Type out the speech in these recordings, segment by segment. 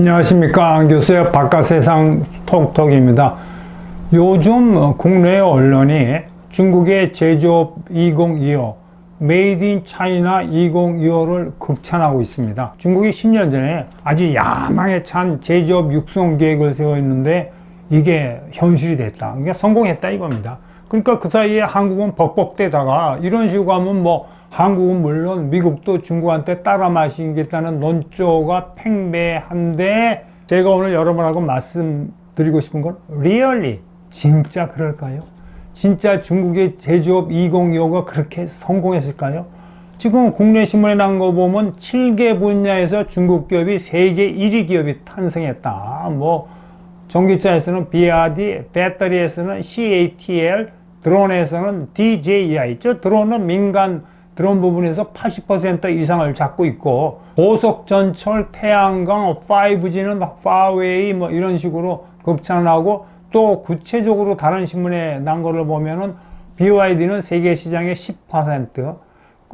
안녕하십니까 안 교수의 바깥세상 톡톡입니다. 요즘 국내 언론이 중국의 제조업 2025, 메이드 인 차이나 2025를 극찬하고 있습니다. 중국이 10년 전에 아주 야망에 찬 제조업 육성 계획을 세웠는데 이게 현실이 됐다. 그러니까 성공했다 이겁니다. 그러니까 그 사이에 한국은 벅벅대다가 이런 식으로 하면 뭐 한국은 물론 미국도 중국한테 따라 마시겠다는 논조가 팽배한데 제가 오늘 여러분하고 말씀드리고 싶은 건 리얼리 진짜 그럴까요? 진짜 중국의 제조업 2025가 그렇게 성공했을까요? 지금 국내 신문에 난 거 보면 7개 분야에서 중국 기업이 세계 1위 기업이 탄생했다. 뭐 전기차에서는 BRD, 배터리에서는 CATL, 드론에서는 DJI. 저 드론은 민간 드론 부분에서 80% 이상을 잡고 있고 고속 전철, 태양광, 5G는 파웨이 뭐 이런 식으로 극찬하고 또 구체적으로 다른 신문에 난 거를 보면은 BYD는 세계 시장의 10%,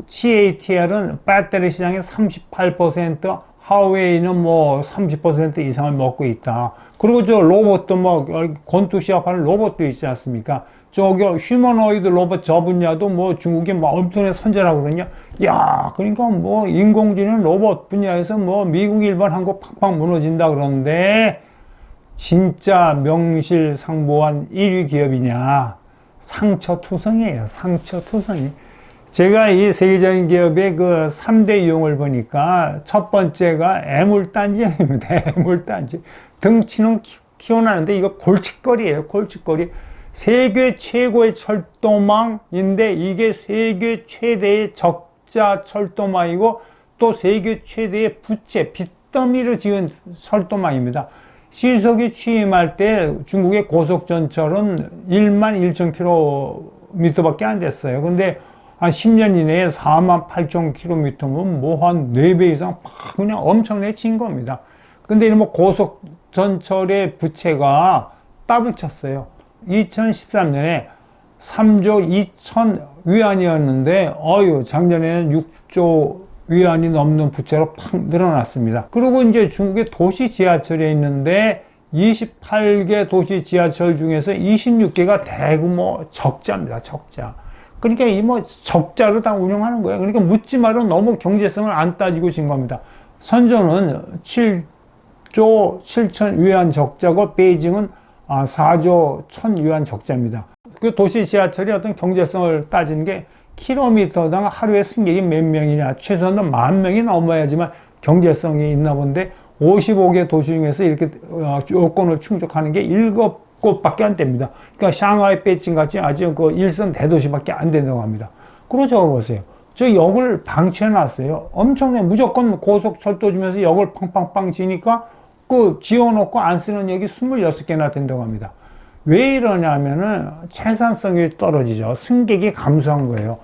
CATL은 배터리 시장의 38%, 하웨이는 뭐 30% 이상을 먹고 있다. 그리고 저 로봇도 뭐 권투 시합하는 로봇도 있지 않습니까? 저기 휴머노이드 로봇 저 분야도 뭐 중국이 뭐 엄청나게 선전하거든요. 야, 그러니까 뭐 인공지능 로봇 분야에서 뭐 미국, 일본, 한국 팍팍 무너진다 그러는데 진짜 명실상부한 1위 기업이냐? 상처투성이에요. 상처투성이. 제가 이 세계적인 기업의 그 3대 이용을 보니까 첫 번째가 애물단지입니다. 애물단지. 등치는 키워나는데 이거 골칫거리예요. 골칫거리. 세계 최고의 철도망인데 이게 세계 최대의 적자 철도망이고 또 세계 최대의 부채, 빚더미를 지은 철도망입니다. 시속이 취임할 때 중국의 고속전철은 1만 1천 킬로미터밖에 안 됐어요. 근데 한 10년 이내에 4만 8천 킬로미터면 뭐 한 4배 이상 그냥 엄청나게 친 겁니다. 근데 뭐 고속 전철의 부채가 따블 쳤어요. 2013년에 3조 2천 위안이었는데 어유 작년에는 6조 위안이 넘는 부채로 팍 늘어났습니다. 그리고 이제 중국의 도시 지하철에 있는데 28개 도시 지하철 중에서 26개가 대규모 적자입니다. 적자. 그러니까 이 뭐 적자로 다 운영하는 거예요. 그러니까 묻지 말고 너무 경제성을 안 따지고 진 겁니다. 선전은 7조 7천 위안 적자고 베이징은 4조 아, 1천 위안 적자입니다. 그 도시 지하철이 어떤 경제성을 따지는 게 킬로미터당 하루에 승객이 몇 명이냐 최소한 만 명이 넘어야지만 경제성이 있나 본데 55개 도시 중에서 이렇게 어, 요건을 충족하는 게7 곳밖에 안 됩니다. 그러니까 샹하이 베이징 같이 아주 그 일선 대도시밖에 안 된다고 합니다. 그러 적어 보세요. 저 역을 방치해 놨어요. 엄청나게 무조건 고속철도 주면서 역을 팡팡팡 지니까 그 지어놓고 안 쓰는 역이 26개나 된다고 합니다. 왜 이러냐면은 채산성이 떨어지죠. 승객이 감소한 거예요.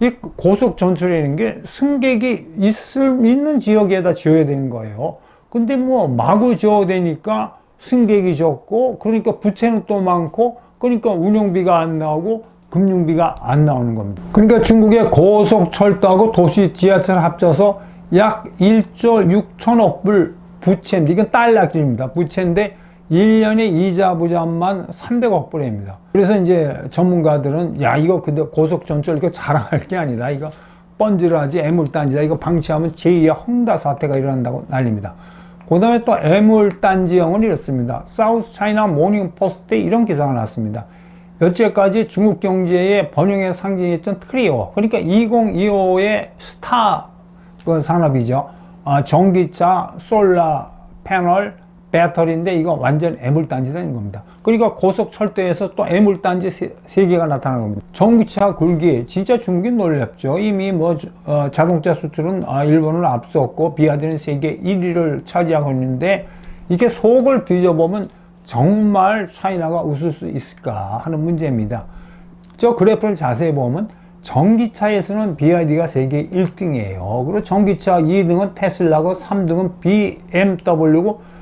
이 고속 전철이라는 게 승객이 있을, 있는 지역에다 지어야 되는 거예요. 근데 뭐 마구 지어야 되니까 승객이 적고 그러니까 부채는 또 많고 그러니까 운영비가 안 나오고 금융비가 안 나오는 겁니다. 그러니까 중국의 고속철도하고 도시 지하철 합쳐서 약 1조 6천억 불 부채인데 이건 달러입니다. 부채인데 1년에 이자 부담만 300억 불입니다. 그래서 이제 전문가들은 야 이거 근데 고속 전철 이거 자랑할 게 아니다. 이거 번지르하지 애물단지다. 이거 방치하면 제2의 헝다 사태가 일어난다고 난립니다. 그 다음에 또 애물단지형은 이렇습니다. 사우스 차이나 모닝 포스트에 이런 기사가 났습니다. 여태까지 중국 경제의 번영의 상징이었던 트리오, 그러니까 2025의 스타 그 산업이죠. 아, 전기차, 솔라 패널, 배터리인데 이거 완전 애물단지라는 겁니다. 그러니까 고속철도에서 또 애물단지 세, 세 개가 나타나는 겁니다. 전기차 굴기 진짜 중국이 놀랍죠. 이미 뭐 어, 자동차 수출은 아, 일본을 앞섰고 비아디는 세계 1위를 차지하고 있는데 이게 속을 뒤져보면 정말 차이나가 웃을 수 있을까 하는 문제입니다. 저 그래프를 자세히 보면 전기차에서는 BYD가 세계 1등이에요. 그리고 전기차 2등은 테슬라고 3등은 BMW고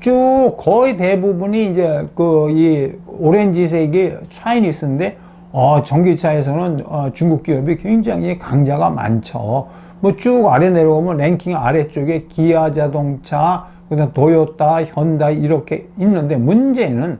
쭉 거의 대부분이 이제 그 이 오렌지색이 차이니스인데 어, 전기차에서는 어, 중국 기업이 굉장히 강자가 많죠. 뭐 쭉 아래 내려오면 랭킹 아래쪽에 기아 자동차, 그다음 도요타, 현다이 이렇게 있는데 문제는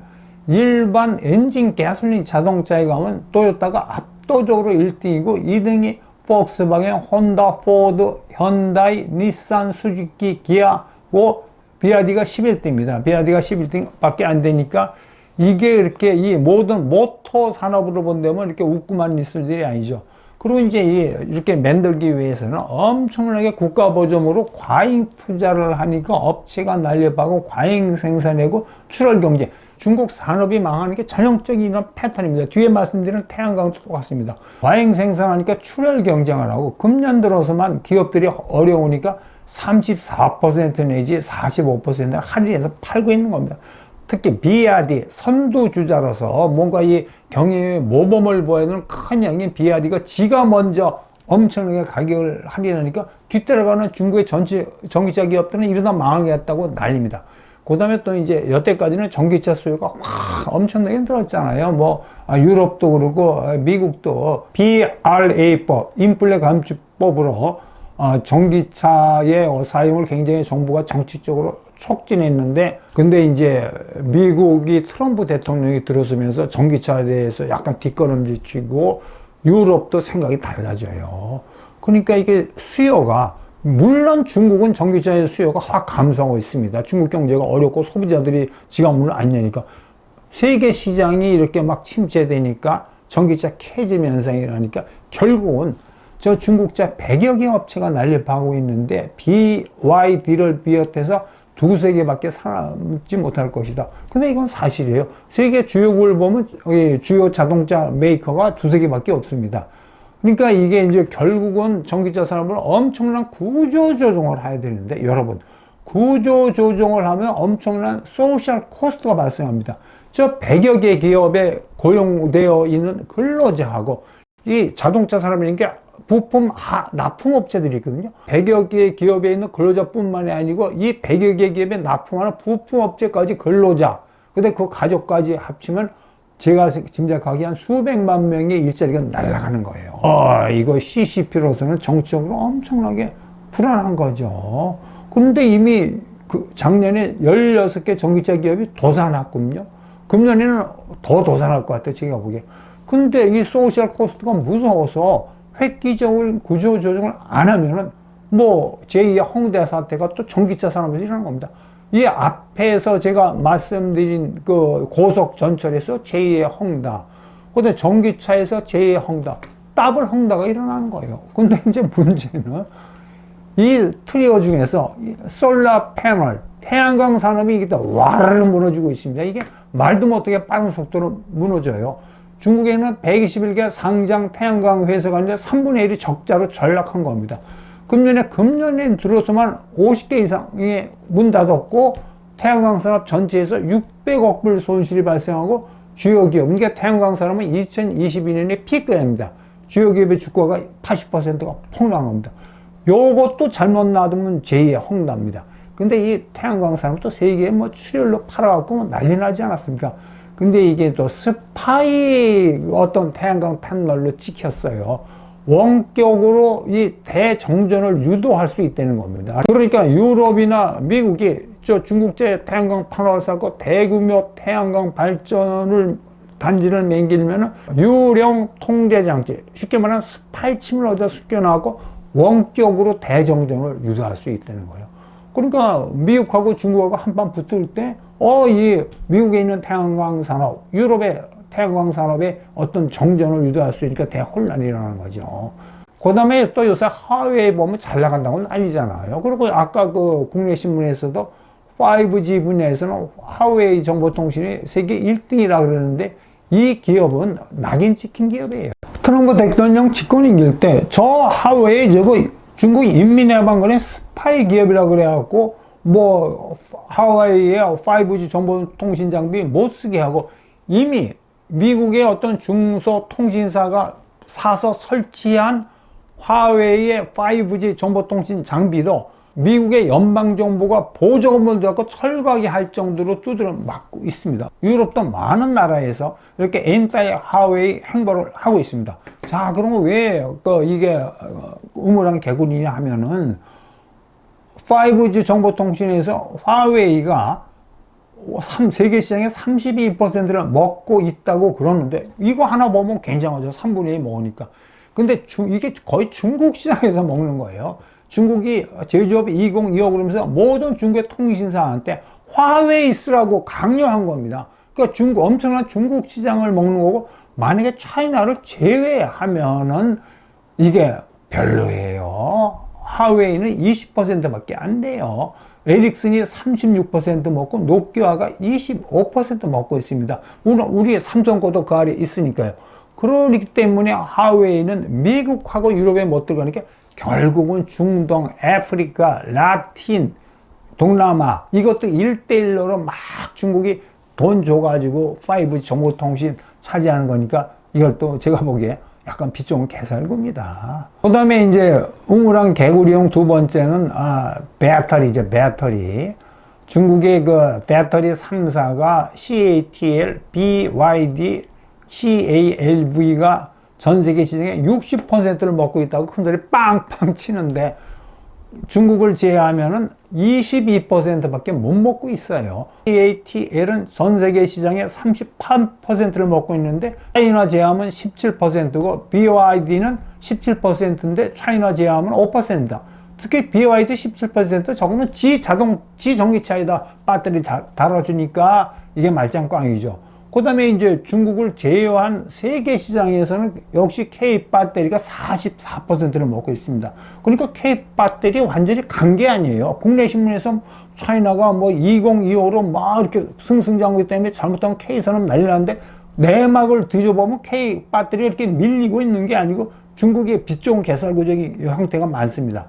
일반 엔진 가솔린 자동차에 가면 토요타가 압도적으로 1등이고 2등이 폭스바겐, 혼다, 포드, 현다이, 닛산, 수즈키, 기아고 비아디가 11등입니다. 비아디가 11등밖에 안 되니까 이게 이렇게 이 모든 모터 산업으로 본다면 이렇게 웃고만 있을 일이 아니죠. 그리고 이제 이 이렇게 만들기 위해서는 엄청나게 국가 보조으로 과잉 투자를 하니까 업체가 날려가고 과잉 생산하고 출혈 경제. 중국 산업이 망하는 게 전형적인 이런 패턴입니다. 뒤에 말씀드린 태양광도 똑같습니다. 과잉 생산하니까 출혈 경쟁을 하고 금년 들어서만 기업들이 어려우니까 34% 내지 45%를 할인해서 팔고 있는 겁니다. 특히 비아디 선두주자로서 뭔가 이 경영의 모범을 보여주는 큰 양인 비아디가 지가 먼저 엄청나게 가격을 할인하니까 뒤따라가는 중국의 전체 전기차 기업들은 이러다 망하겠다고 난립니다. 그 다음에 또 이제 여태까지는 전기차 수요가 확 엄청나게 늘었잖아요. 뭐, 아, 유럽도 그렇고, 아, 미국도 BRA법, 인플레 감축법으로 어, 전기차의 사용을 굉장히 정부가 정치적으로 촉진했는데 근데 이제 미국이 트럼프 대통령이 들어서면서 전기차에 대해서 약간 뒷걸음질 치고 유럽도 생각이 달라져요. 그러니까 이게 수요가 물론 중국은 전기차의 수요가 확 감소하고 있습니다. 중국 경제가 어렵고 소비자들이 지갑 문을 안 여니까 세계 시장이 이렇게 막 침체되니까 전기차 캐즘 현상이 일어나니까 결국은 저 중국자 100여 개 업체가 난립하고 있는데 BYD를 비롯해서 두세 개밖에 살지 못할 것이다. 근데 이건 사실이에요. 세계 주요국을 보면 주요 자동차 메이커가 두세 개밖에 없습니다. 그러니까 이게 이제 결국은 전기차 산업을 엄청난 구조 조정을 해야 되는데 여러분 구조 조정을 하면 엄청난 소셜 코스트가 발생합니다. 저 100여 개 기업에 고용되어 있는 근로자하고 이 자동차 산업이라는 게 부품 하, 납품업체들이 있거든요. 100여 개 기업에 있는 근로자뿐만이 아니고 이 100여 개 기업에 납품하는 부품업체까지 근로자, 근데 그 가족까지 합치면 제가 짐작하기에 한 수백만 명의 일자리가 날아가는 거예요. 어, 이거 CCP로서는 정치적으로 엄청나게 불안한 거죠. 근데 이미 그 작년에 16개 전기차 기업이 도산했군요. 금년에는 더 도산할 것 같아요. 제가 보기에. 근데 이 소셜 코스트가 무서워서 획기적인 구조 조정을 안 하면은 뭐 제2의 홍대 사태가 또 전기차 산업에서 일어난 겁니다. 이 앞에서 제가 말씀드린 그 고속 전철에서 제2의 홍다, 근데 전기차에서 제2의 홍다, 더블 홍다가 일어나는 거예요. 근데 이제 문제는 이 트리오 중에서 솔라 패널, 태양광 산업이 이게 와르르 무너지고 있습니다. 이게 말도 못하게 빠른 속도로 무너져요. 중국에는 121개 상장 태양광 회사가 있는데 3분의 1이 적자로 전락한 겁니다. 금년에 금년에 들어서만 50개 이상이 문 닫았고 태양광 산업 전체에서 600억 불 손실이 발생하고 주요 기업, 그러니까 태양광 산업은 2022년에 피크입니다. 주요 기업의 주가가 80%가 폭락합니다. 요것도 잘못 놔두면 제2의 홍답니다. 근데 이 태양광 산업도 세계에 뭐 출혈로 팔아갖고 난리 나지 않았습니까? 근데 이게 또 스파이 어떤 태양광 패널로 찍혔어요. 원격으로 이 대정전을 유도할 수 있다는 겁니다. 그러니까 유럽이나 미국이 저 중국제 태양광 패널 사고 대규모 태양광 발전을 단지를 맹기면 유령 통제 장치, 쉽게 말하면 스파이 침을 얻어 숨겨나고 원격으로 대정전을 유도할 수 있다는 거예요. 그러니까 미국하고 중국하고 한판 붙을 때, 어, 이 미국에 있는 태양광 산업, 유럽의 태양광 산업에 어떤 정전을 유도할 수 있으니까 대혼란이 일어나는 거죠. 그 다음에 또 요새 하웨이 보면 잘 나간다고는 아니잖아요. 그리고 아까 그 국내 신문에서도 5G 분야에서는 하웨이 정보통신이 세계 1등이라 그러는데 이 기업은 낙인 찍힌 기업이에요. 트럼프 대통령 집권인길 때 저 하웨이 저거 중국 인민해방군의 스파이 기업이라 그래갖고 뭐 하와이의 5G 정보통신 장비 못 쓰게 하고 이미 미국의 어떤 중소 통신사가 사서 설치한 화웨이의 5G 정보통신 장비도 미국의 연방정부가 보조금을 들고 철거하게 할 정도로 두드려 맞고 있습니다. 유럽도 많은 나라에서 이렇게 엔타이 하웨이 행보를 하고 있습니다. 자, 그러면 왜, 그, 이게, 우물한 개구리냐 하면은, 5G 정보통신에서 화웨이가 삼- 세계 시장의 32%를 먹고 있다고 그러는데 이거 하나 보면 굉장하죠. 3분의 1 먹으니까. 근데 중- 이게 거의 중국 시장에서 먹는 거예요. 중국이 제조업 2025 그러면서 모든 중국의 통신사한테 화웨이 쓰라고 강요한 겁니다. 그러니까 중국 엄청난 중국 시장을 먹는 거고 만약에 차이나를 제외하면은 이게 별로예요. 하웨이는 20%밖에 안 돼요. 에릭슨이 36% 먹고 노키아가 25% 먹고 있습니다. 물론 우리 삼성 거도 그 아래 있으니까요. 그러기 때문에 하웨이는 미국하고 유럽에 못 들어가니까 결국은 중동, 아프리카, 라틴, 동남아 이것도 1대1로 막 중국이 돈 줘가지고 5G 정보통신 차지하는 거니까 이걸 또 제가 보기에 약간 비좀 개살구입니다. 그 다음에 이제 우물랑 개구리용 두 번째는 아, 배터리죠, 배터리. 중국의 그 배터리 3사가 CATL, BYD, CALV가 전 세계 시장의 60%를 먹고 있다고 큰 소리 빵빵 치는데 중국을 제외하면은 22%밖에 못 먹고 있어요. ATL은 전 세계 시장의 38%를 먹고 있는데 차이나 제하면 17%고 BYD는 17%인데 차이나 제하면 5%입니다. 특히 BYD 17% 저거는 지 자동 지 전기차에다 배터리 자, 달아주니까 이게 말짱꽝이죠. 그 다음에 이제 중국을 제외한 세계 시장에서는 역시 K 배터리가 44%를 먹고 있습니다. 그러니까 K 배터리 완전히 간 게 아니에요. 국내 신문에서 차이나가 뭐 2025로 막 이렇게 승승장구 때문에 잘못하면 K 산업 난리 나는데 내막을 뒤져보면 K 배터리가 이렇게 밀리고 있는 게 아니고 중국의 빛 좋은 개살구적인 형태가 많습니다.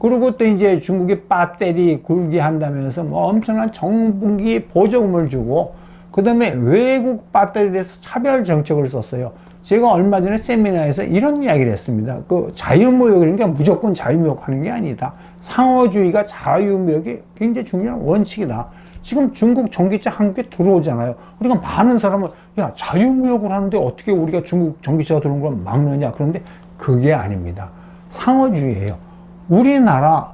그리고 또 이제 중국이 배터리 굴기 한다면서 뭐 엄청난 정부기 보조금을 주고 그 다음에 외국 배터리에 대해서 차별 정책을 썼어요. 제가 얼마 전에 세미나에서 이런 이야기를 했습니다. 그 자유무역이라는 무조건 자유무역 하는 게 아니다. 상호주의가 자유무역이 굉장히 중요한 원칙이다. 지금 중국 전기차 한국에 들어오잖아요. 우리가 많은 사람은 야 자유무역을 하는데 어떻게 우리가 중국 전기차가 들어오는 걸 막느냐. 그런데 그게 아닙니다. 상호주의예요. 우리나라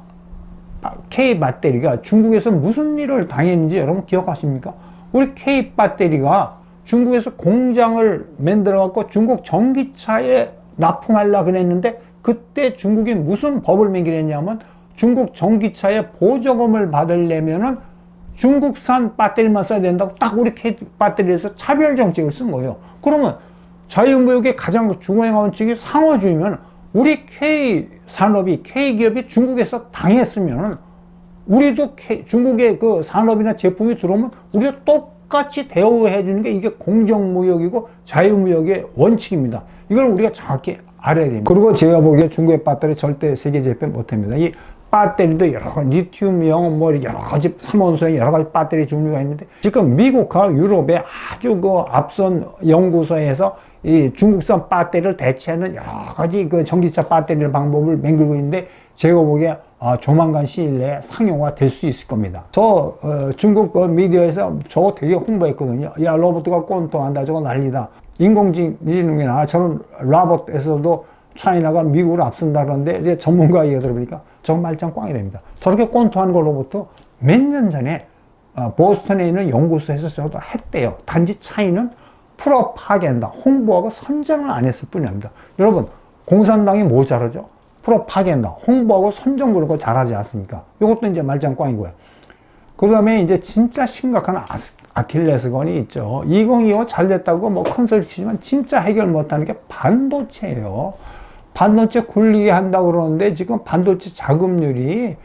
K 배터리가 중국에서 무슨 일을 당했는지 여러분 기억하십니까? 우리 K 배터리가 중국에서 공장을 만들어 갖고 중국 전기차에 납품하려 그랬는데 그때 중국이 무슨 법을 매기했냐면 중국 전기차에 보조금을 받으려면은 중국산 배터리만 써야 된다고 딱 우리 K 배터리에서 차별 정책을 쓴 거예요. 그러면 자유무역의 가장 중요한 원칙이 상호주의면 우리 K 산업이 K 기업이 중국에서 당했으면 우리도 중국의 그 산업이나 제품이 들어오면 우리도 똑같이 대우해 주는 게 이게 공정무역이고 자유무역의 원칙입니다. 이걸 우리가 정확히 알아야 됩니다. 그리고 제가 보기에 중국의 배터리 절대 세계 재배 못합니다. 이 배터리도 여러 가지 리튬형 뭐 여러 가지 삼원소의 여러 가지 배터리 종류가 있는데 지금 미국과 유럽의 아주 그 앞선 연구소에서 이 중국산 배터리를 대체하는 여러 가지 그 전기차 배터리 방법을 맹글고 있는데 제가 보기에 아, 조만간 시일 내에 상용화 될 수 있을 겁니다. 저 어, 중국 그 미디어에서 저거 되게 홍보했거든요. 야 로봇가 꼰통한다 저거 난리다. 인공지능이나 저는 로봇에서도 차이나가 미국을 앞선다 그러는데 이제 전문가 얘기 들어보니까 저건 말짱 꽝이 됩니다. 저렇게 꼰통하는 걸 로봇도 몇년 전에 어, 보스턴에 있는 연구소에서 저도 했대요. 단지 차이는 프로파겐다, 홍보하고 선전을 안 했을 뿐입니다. 여러분, 공산당이 뭐 잘하죠? 프로파겐다, 홍보하고 거 잘하지 않습니까? 이것도 이제 말짱 꽝이고요. 그 다음에 이제 진짜 심각한 아스, 아킬레스건이 있죠. 2025 잘 됐다고 뭐 치지만 진짜 해결 못하는 게 반도체예요. 반도체 굴리게 한다고 그러는데 지금 반도체 자금률이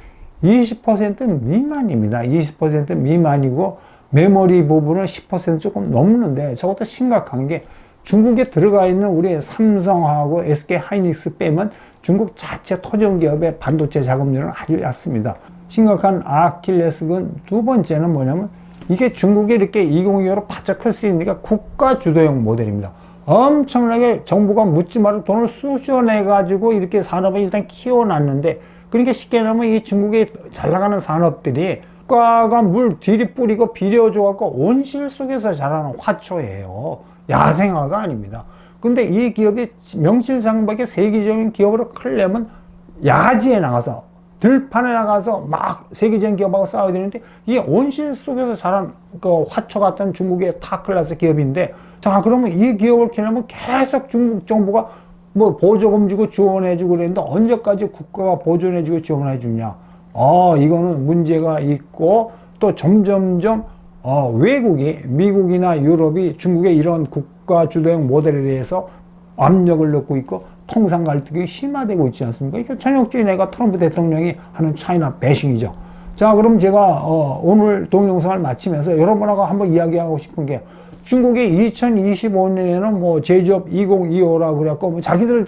20% 미만입니다. 20% 미만이고 메모리 부분은 10% 조금 넘는데 저것도 심각한 게 중국에 들어가 있는 우리 삼성하고 SK 하이닉스 빼면 중국 자체 토종 기업의 반도체 자금률은 아주 얕습니다. 심각한 아킬레스건 두 번째는 뭐냐면 이게 중국에 이렇게 2025로 바짝 클수게 국가 주도형 모델입니다. 엄청나게 정부가 묻지 말고 돈을 쑤셔내 가지고 이렇게 산업을 일단 키워놨는데 그러니까 쉽게 말하면 이 중국의 잘 나가는 산업들이 국가가 물 뒤리 뿌리고 비려줘 갖고 온실 속에서 자라는 화초예요. 야생화가 아닙니다. 근데 이 기업이 명실상부하게 세계적인 기업으로 크려면 야지에 나가서 들판에 나가서 막 세계적인 기업하고 싸워야 되는데 이게 온실 속에서 자란 그 화초 같은 중국의 타클라스 기업인데 자 그러면 이 기업을 키려면 계속 중국 정부가 뭐 보조금 주고 지원해주고 그랬는데 언제까지 국가가 보존해주고 지원해주냐 아 이거는 문제가 있고 또 점점점 어, 외국이 미국이나 유럽이 중국의 이런 국가 주도형 모델에 대해서 압력을 넣고 있고 통상 갈등이 심화되고 있지 않습니까? 이게 전형적인 애가 트럼프 대통령이 하는 차이나 배싱이죠. 자, 그럼 제가 어, 오늘 동영상을 마치면서 여러분하고 한번 이야기하고 싶은 게 중국이 2025년에는 뭐 제조업 2025라고 그랬고 뭐 자기들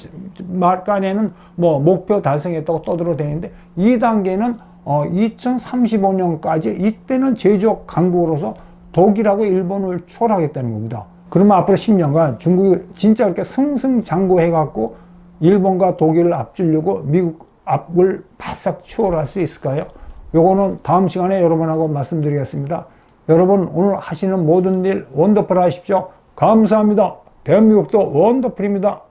말간에는 뭐 목표 달성했다고 떠들어대는데 2단계는 어, 2035년까지 이때는 제조업 강국으로서 독일하고 일본을 초월하겠다는 겁니다. 그러면 앞으로 10년간 중국이 진짜 그렇게 승승장구해갖고 일본과 독일을 앞주려고 미국 앞을 바싹 추월할 수 있을까요? 요거는 다음 시간에 여러분하고 말씀드리겠습니다. 여러분 오늘 하시는 모든 일 원더풀 하십시오. 감사합니다. 대한민국도 원더풀입니다.